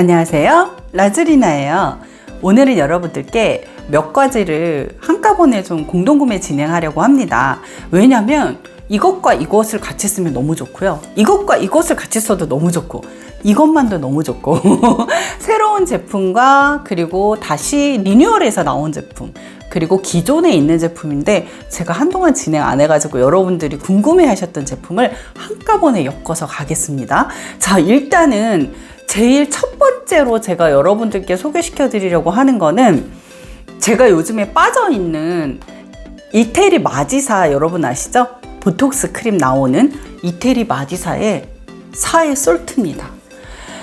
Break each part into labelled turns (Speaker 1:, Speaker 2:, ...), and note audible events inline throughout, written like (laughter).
Speaker 1: 안녕하세요. 라즈리나예요. 오늘은 여러분들께 몇 가지를 한꺼번에 좀 공동구매 진행하려고 합니다. 왜냐면 이것과 이것을 같이 쓰면 너무 좋고요. 이것과 이것을 같이 써도 너무 좋고, 이것만도 너무 좋고, (laughs) 새로운 제품과 그리고 다시 리뉴얼해서 나온 제품, 그리고 기존에 있는 제품인데 제가 한동안 진행 안 해가지고 여러분들이 궁금해 하셨던 제품을 한꺼번에 엮어서 가겠습니다. 자, 일단은 제일 첫 번째로 제가 여러분들께 소개시켜 드리려고 하는 거는 제가 요즘에 빠져 있는 이태리 마지사 여러분 아시죠? 보톡스 크림 나오는 이태리 마지사의 사의 솔트입니다.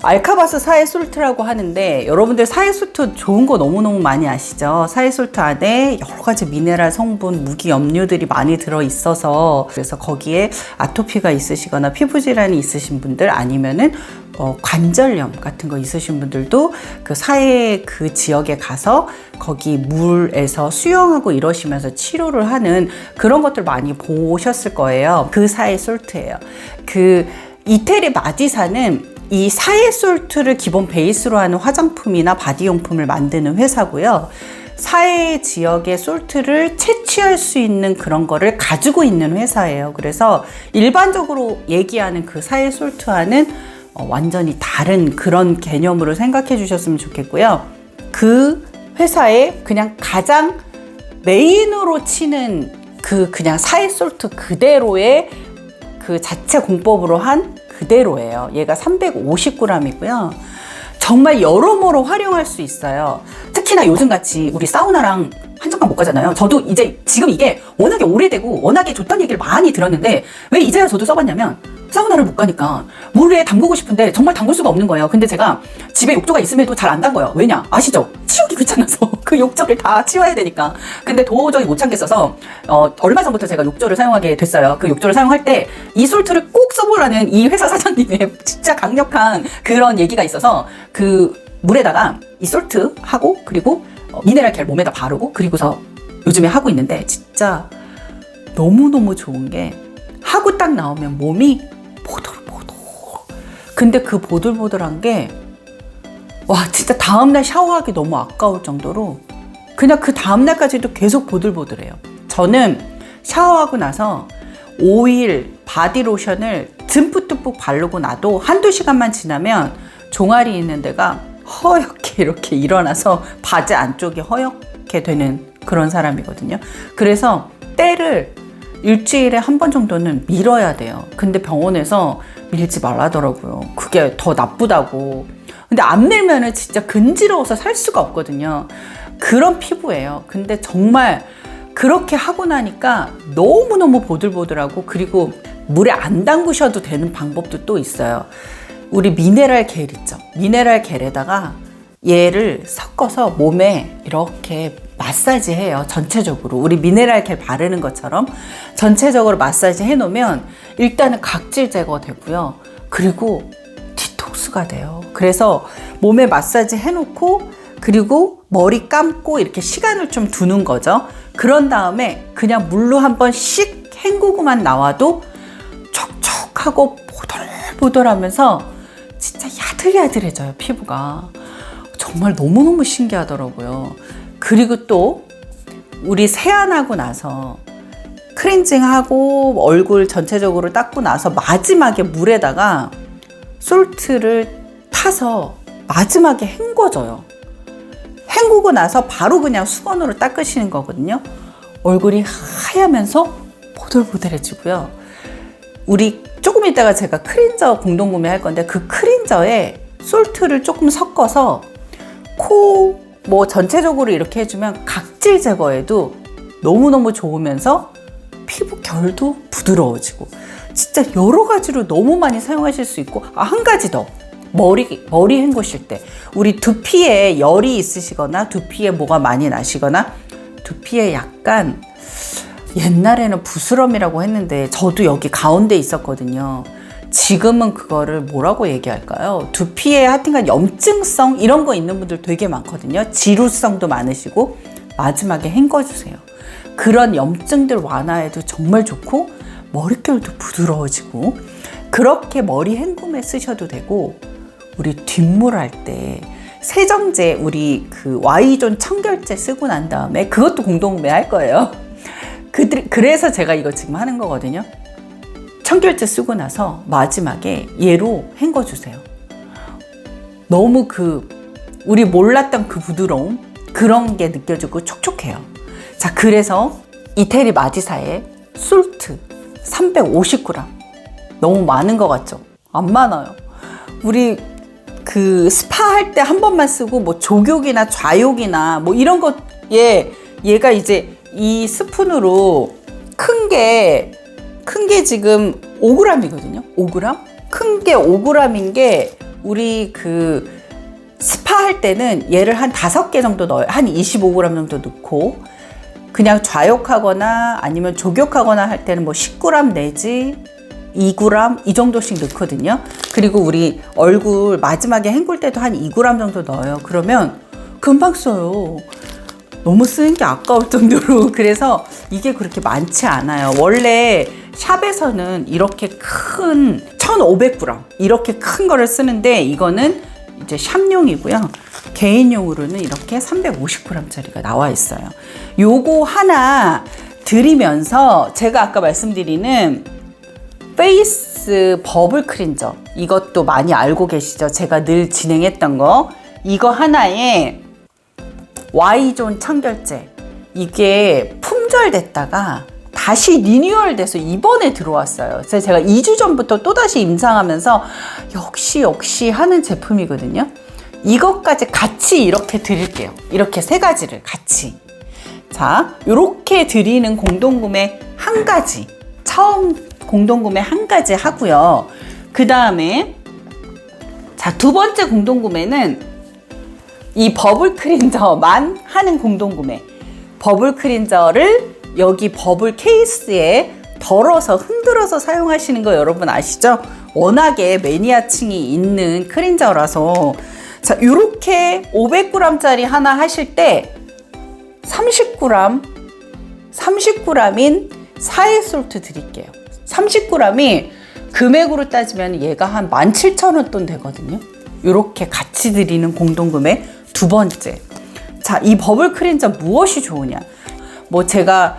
Speaker 1: 알카바스 사의 솔트라고 하는데 여러분들 사의 솔트 좋은 거 너무너무 많이 아시죠? 사의 솔트 안에 여러 가지 미네랄 성분, 무기 염료들이 많이 들어 있어서 그래서 거기에 아토피가 있으시거나 피부 질환이 있으신 분들 아니면은 어, 관절염 같은 거 있으신 분들도 그 사해 그 지역에 가서 거기 물에서 수영하고 이러시면서 치료를 하는 그런 것들 많이 보셨을 거예요. 그 사해 솔트예요. 그 이태리 마디사는 이 사해 솔트를 기본 베이스로 하는 화장품이나 바디용품을 만드는 회사고요. 사해 지역의 솔트를 채취할 수 있는 그런 거를 가지고 있는 회사예요. 그래서 일반적으로 얘기하는 그 사해 솔트와는 어, 완전히 다른 그런 개념으로 생각해 주셨으면 좋겠고요. 그 회사의 그냥 가장 메인으로 치는 그 그냥 사해 솔트 그대로의 그 자체 공법으로 한 그대로예요. 얘가 350g이고요. 정말 여러모로 활용할 수 있어요. 특히나 요즘같이 우리 사우나랑 한정만 못 가잖아요. 저도 이제 지금 이게 워낙에 오래되고 워낙에 좋다는 얘기를 많이 들었는데 왜 이제야 저도 써봤냐면 사우나를 못 가니까 물에 담그고 싶은데 정말 담글 수가 없는 거예요. 근데 제가 집에 욕조가 있음에도 잘 안 담궈요. 왜냐? 아시죠? 치우기 귀찮아서 (laughs) 그 욕조를 다 치워야 되니까. 근데 도저히 못 참겠어서 어, 얼마 전부터 제가 욕조를 사용하게 됐어요. 그 욕조를 사용할 때 이 솔트를 꼭 써보라는 이 회사 사장님의 (laughs) 진짜 강력한 그런 얘기가 있어서 그 물에다가 이 솔트 하고 그리고 어, 미네랄 겔 몸에다 바르고 그리고서 요즘에 하고 있는데 진짜 너무너무 좋은 게 하고 딱 나오면 몸이. 근데 그 보들보들한 게, 와, 진짜 다음날 샤워하기 너무 아까울 정도로 그냥 그 다음날까지도 계속 보들보들해요. 저는 샤워하고 나서 오일, 바디로션을 듬뿍듬뿍 바르고 나도 한두 시간만 지나면 종아리 있는 데가 허옇게 이렇게 일어나서 바지 안쪽이 허옇게 되는 그런 사람이거든요. 그래서 때를 일주일에 한 번 정도는 밀어야 돼요. 근데 병원에서 밀지 말라더라고요. 그게 더 나쁘다고. 근데 안 밀면은 진짜 근지러워서 살 수가 없거든요. 그런 피부예요. 근데 정말 그렇게 하고 나니까 너무너무 보들보들하고 그리고 물에 안 담그셔도 되는 방법도 또 있어요. 우리 미네랄 겔 있죠. 미네랄 겔에다가 얘를 섞어서 몸에 이렇게 마사지 해요. 전체적으로. 우리 미네랄 겔 바르는 것처럼 전체적으로 마사지 해 놓으면 일단은 각질 제거 되고요. 그리고 디톡스가 돼요. 그래서 몸에 마사지 해 놓고 그리고 머리 감고 이렇게 시간을 좀 두는 거죠. 그런 다음에 그냥 물로 한번 씩 헹구고만 나와도 촉촉하고 보들보들하면서 진짜 야들야들해져요, 피부가. 정말 너무너무 신기하더라고요. 그리고 또 우리 세안하고 나서 크렌징하고 얼굴 전체적으로 닦고 나서 마지막에 물에다가 솔트를 타서 마지막에 헹궈줘요. 헹구고 나서 바로 그냥 수건으로 닦으시는 거거든요. 얼굴이 하얗면서 보들보들해지고요. 우리 조금 이따가 제가 크린저 공동 구매할 건데 그 크린저에 솔트를 조금 섞어서 코 뭐 전체적으로 이렇게 해주면 각질 제거에도 너무너무 좋으면서 피부 결도 부드러워지고 진짜 여러 가지로 너무 많이 사용하실 수 있고 아, 한 가지 더 머리 머리 헹구실 때 우리 두피에 열이 있으시거나 두피에 뭐가 많이 나시거나 두피에 약간 옛날에는 부스럼이라고 했는데 저도 여기 가운데 있었거든요. 지금은 그거를 뭐라고 얘기할까요? 두피에 하여튼간 염증성 이런 거 있는 분들 되게 많거든요. 지루성도 많으시고 마지막에 헹궈주세요. 그런 염증들 완화에도 정말 좋고 머릿결도 부드러워지고 그렇게 머리 헹굼에 쓰셔도 되고 우리 뒷물 할 때 세정제 우리 그 Y존 청결제 쓰고 난 다음에 그것도 공동구매 할 거예요. 그, 그래서 제가 이거 지금 하는 거거든요. 청결제 쓰고 나서 마지막에 얘로 헹궈 주세요. 너무 그 우리 몰랐던 그 부드러움 그런 게 느껴지고 촉촉해요. 자, 그래서 이태리 마디사의 솔트 350g 너무 많은 것 같죠? 안 많아요. 우리 그 스파 할 때 한 번만 쓰고 뭐 조욕이나 좌욕이나 뭐 이런 것 예, 얘가 이제 이 스푼으로 큰 게 큰 게 지금 5g이거든요. 5g? 큰 게 5g인 게 우리 그 스파 할 때는 얘를 한 다섯 개 정도 넣어요. 한 25g 정도 넣고 그냥 좌욕하거나 아니면 조욕하거나 할 때는 뭐 10g 내지 2g 이 정도씩 넣거든요. 그리고 우리 얼굴 마지막에 헹굴 때도 한 2g 정도 넣어요. 그러면 금방 써요. 너무 쓰는 게 아까울 정도로 (laughs) 그래서 이게 그렇게 많지 않아요. 원래 샵에서는 이렇게 큰 1,500g 이렇게 큰 거를 쓰는데 이거는 이제 샵용이고요. 개인용으로는 이렇게 350g짜리가 나와 있어요. 요거 하나 드리면서 제가 아까 말씀드리는 페이스 버블 크린저 이것도 많이 알고 계시죠? 제가 늘 진행했던 거 이거 하나에 Y존 청결제 이게 품절됐다가 다시 리뉴얼 돼서 이번에 들어왔어요. 그래서 제가 2주 전부터 또다시 임상하면서 역시 역시 하는 제품이거든요. 이것까지 같이 이렇게 드릴게요. 이렇게 세 가지를 같이. 자, 이렇게 드리는 공동구매 한 가지. 처음 공동구매 한 가지 하고요. 그 다음에 자, 두 번째 공동구매는 이 버블 크린저만 하는 공동구매. 버블 크린저를 여기 버블 케이스에 덜어서 흔들어서 사용하시는 거 여러분 아시죠? 워낙에 매니아층이 있는 크린저라서 자, 이렇게 500g짜리 하나 하실 때 30g, 30g인 사이솔트 드릴게요. 30g이 금액으로 따지면 얘가 한 17,000원 돈 되거든요. 이렇게 같이 드리는 공동구매 두 번째. 자, 이 버블 크린저 무엇이 좋으냐? 뭐 제가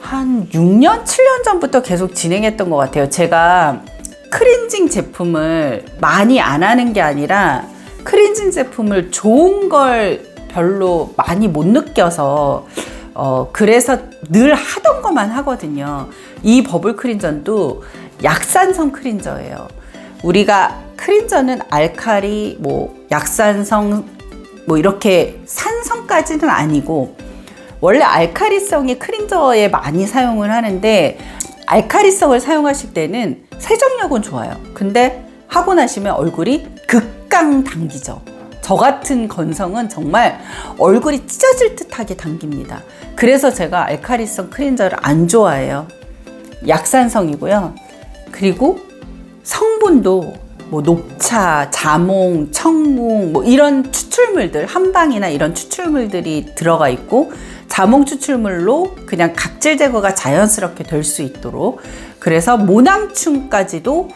Speaker 1: 한 6년, 7년 전부터 계속 진행했던 것 같아요. 제가 크린징 제품을 많이 안 하는 게 아니라 크린징 제품을 좋은 걸 별로 많이 못 느껴서 어, 그래서 늘 하던 것만 하거든요. 이 버블 크린저도 약산성 크린저예요. 우리가 크린저는 알칼리, 뭐, 약산성, 뭐, 이렇게 산성까지는 아니고, 원래 알칼리성의 크린저에 많이 사용을 하는데, 알칼리성을 사용하실 때는 세정력은 좋아요. 근데 하고 나시면 얼굴이 극강 당기죠. 저 같은 건성은 정말 얼굴이 찢어질 듯하게 당깁니다. 그래서 제가 알칼리성 크린저를 안 좋아해요. 약산성이고요. 그리고 성분도 뭐 녹차, 자몽, 청궁 뭐 이런 추출물들 한방이나 이런 추출물들이 들어가 있고 자몽 추출물로 그냥 각질 제거가 자연스럽게 될 수 있도록 그래서 모낭충까지도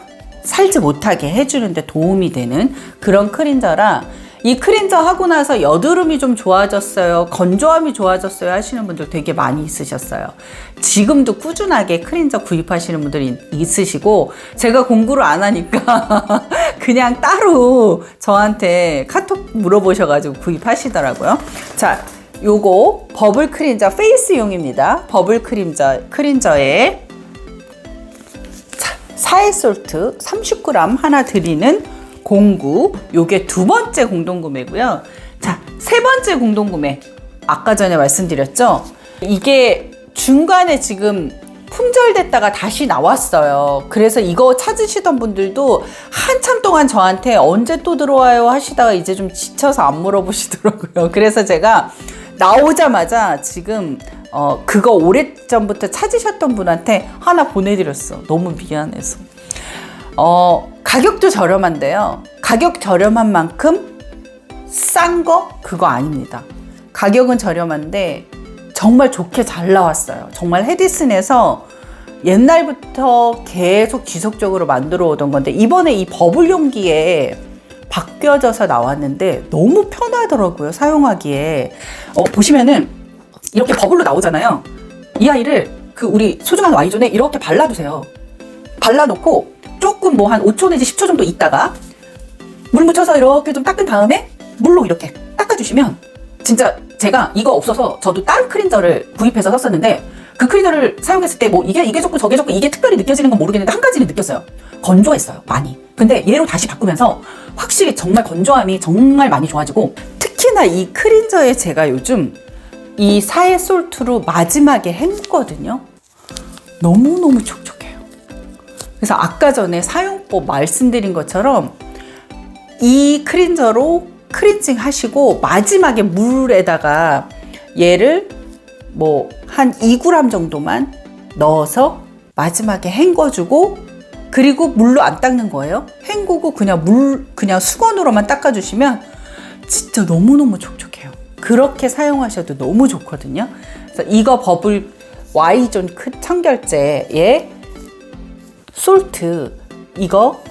Speaker 1: 살지 못하게 해주는데 도움이 되는 그런 크린저라 이 크린저 하고 나서 여드름이 좀 좋아졌어요. 건조함이 좋아졌어요. 하시는 분들 되게 많이 있으셨어요. 지금도 꾸준하게 크린저 구입하시는 분들이 있으시고, 제가 공부를 안 하니까 (laughs) 그냥 따로 저한테 카톡 물어보셔가지고 구입하시더라고요. 자, 요거 버블 크린저 페이스용입니다. 버블 크린저, 크린저에 자, 사이솔트 30g 하나 드리는 공구 요게 두 번째 공동구매고요. 자, 세 번째 공동구매. 아까 전에 말씀드렸죠? 이게 중간에 지금 품절됐다가 다시 나왔어요. 그래서 이거 찾으시던 분들도 한참 동안 저한테 언제 또 들어와요 하시다가 이제 좀 지쳐서 안 물어보시더라고요. (laughs) 그래서 제가 나오자마자 지금 어 그거 오래전부터 찾으셨던 분한테 하나 보내드렸어. 너무 미안해서. 어 가격도 저렴한데요. 가격 저렴한 만큼 싼 거 그거 아닙니다. 가격은 저렴한데 정말 좋게 잘 나왔어요. 정말 헤디슨에서 옛날부터 계속 지속적으로 만들어 오던 건데 이번에 이 버블 용기에 바뀌어져서 나왔는데 너무 편하더라고요 사용하기에 어, 보시면은 이렇게 버블로 나오잖아요 이 아이를 그 우리 소중한 Y존에 이렇게 발라두세요 발라놓고 조금 뭐 한 5초 내지 10초 정도 있다가 물 묻혀서 이렇게 좀 닦은 다음에 물로 이렇게 닦아주시면 진짜 제가 이거 없어서 저도 다른 크린저를 구입해서 썼었는데 그 크린저를 사용했을 때 뭐 이게 이게 좋고 저게 좋고 이게 특별히 느껴지는 건 모르겠는데 한 가지는 느꼈어요. 건조했어요. 많이. 근데 얘로 다시 바꾸면서 확실히 정말 건조함이 정말 많이 좋아지고 특히나 이 크린저에 제가 요즘 이 사의 솔트로 마지막에 헹거든요. 너무너무 촉촉해요. 그래서 아까 전에 사용법 말씀드린 것처럼 이 크린저로 크린징 하시고 마지막에 물에다가 얘를 뭐 한 2g 정도만 넣어서 마지막에 헹궈주고 그리고 물로 안 닦는 거예요. 헹구고 그냥 물 그냥 수건으로만 닦아주시면 진짜 너무너무 촉촉해요. 그렇게 사용하셔도 너무 좋거든요. 그래서 이거 버블 Y존 크- 청결제에 솔트 이거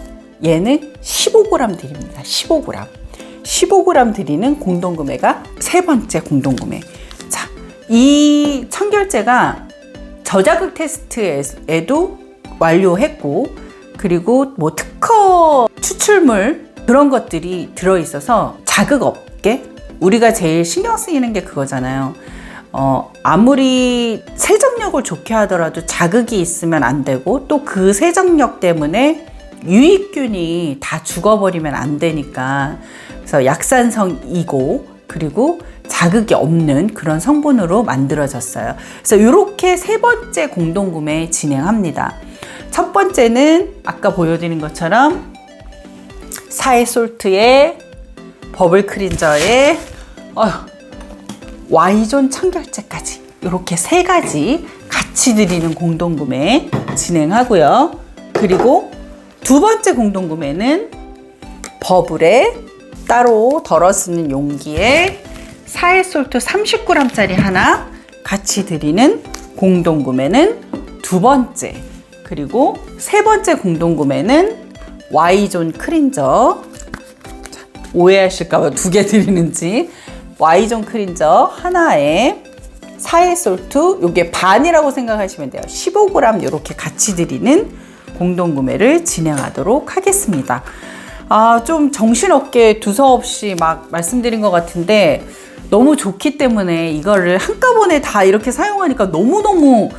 Speaker 1: 얘는 15g 드립니다. 15g. 15g 드리는 공동구매가 세 번째 공동구매. 자, 이 청결제가 저자극 테스트에도 완료했고, 그리고 뭐 특허 추출물 그런 것들이 들어있어서 자극 없게 우리가 제일 신경 쓰이는 게 그거잖아요. 어, 아무리 세정력을 좋게 하더라도 자극이 있으면 안 되고 또 그 세정력 때문에 유익균이 다 죽어버리면 안 되니까 그래서 약산성이고 그리고 자극이 없는 그런 성분으로 만들어졌어요. 그래서 이렇게 세 번째 공동구매 진행합니다. 첫 번째는 아까 보여드린 것처럼 사의 솔트에 버블 크린저에 어휴, Y존 청결제까지 이렇게 세 가지 같이 드리는 공동구매 진행하고요. 그리고 두 번째 공동구매는 버블에 따로 덜어 쓰는 용기에 사해솔트 30g짜리 하나 같이 드리는 공동구매는 두 번째. 그리고 세 번째 공동구매는 Y존 크린저 자, 오해하실까봐 두 개 드리는지 Y존 크린저 하나에 사해 솔트 요게 반이라고 생각하시면 돼요. 15g 이렇게 같이 드리는 공동 구매를 진행하도록 하겠습니다. 아, 좀 정신없게 두서없이 막 말씀드린 것 같은데 너무 좋기 때문에 이거를 한꺼번에 다 이렇게 사용하니까 너무너무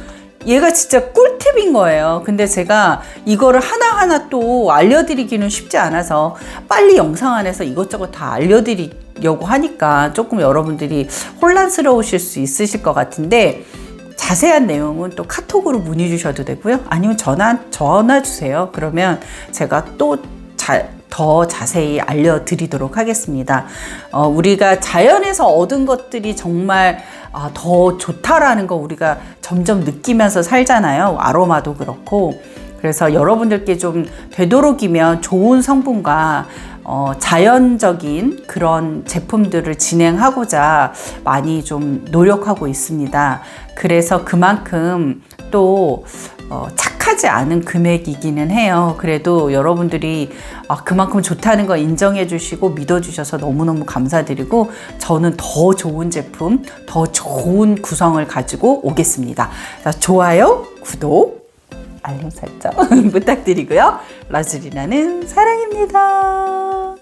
Speaker 1: 얘가 진짜 꿀팁인 거예요. 근데 제가 이거를 하나하나 또 알려드리기는 쉽지 않아서 빨리 영상 안에서 이것저것 다 알려드리 려고 하니까 조금 여러분들이 혼란스러우실 수 있으실 것 같은데 자세한 내용은 또 카톡으로 문의 주셔도 되고요. 아니면 전화, 전화 주세요. 그러면 제가 또 자, 더 자세히 알려드리도록 하겠습니다. 어, 우리가 자연에서 얻은 것들이 정말 아, 더 좋다라는 거 우리가 점점 느끼면서 살잖아요. 아로마도 그렇고. 그래서 여러분들께 좀 되도록이면 좋은 성분과 어, 자연적인 그런 제품들을 진행하고자 많이 좀 노력하고 있습니다. 그래서 그만큼 또 어, 착하지 않은 금액이기는 해요. 그래도 여러분들이 아, 그만큼 좋다는 거 인정해 주시고 믿어 주셔서 너무너무 감사드리고 저는 더 좋은 제품, 더 좋은 구성을 가지고 오겠습니다. 자, 좋아요, 구독, 알림 설정 (laughs) 부탁드리고요. 라즈리나는 사랑입니다.